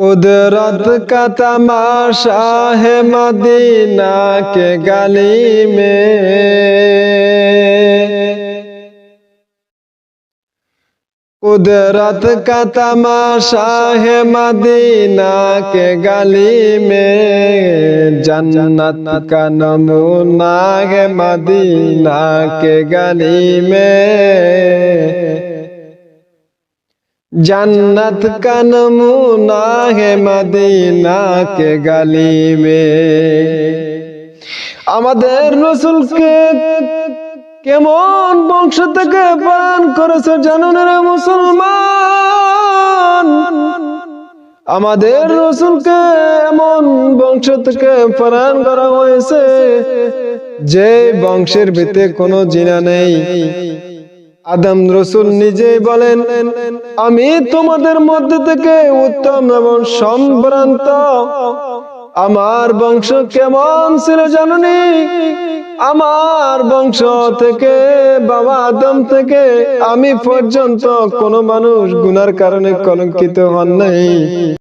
कुदरत का तमाशा है मदीना के गली में। कुदरत का तमाशा है मदीना के गली में। जन्नत का नमूना है मदीना के गली में। जन्नत का नमूना है मदीना के गली में আমাদের রসুলকে কেমন বংশ থেকে পান করেছে জানুন রে মুসলমান আমাদের রসুলকে এমন বংশ থেকে পান করা হয়েছে যে বংশের ভিতরে কোনো জিনা নেই আদম রসুল নিজেই বলেন, আমি তোমাদের মধ্যে থেকে উত্তম এবং সম্ভ্রান্ত। আমার বংশ কেমন ছিল জাননি? আমার বংশ থেকে বাবা আদম থেকে আমি পর্যন্ত কোনো মানুষ গুনার কারণে কলঙ্কিত হন নাই।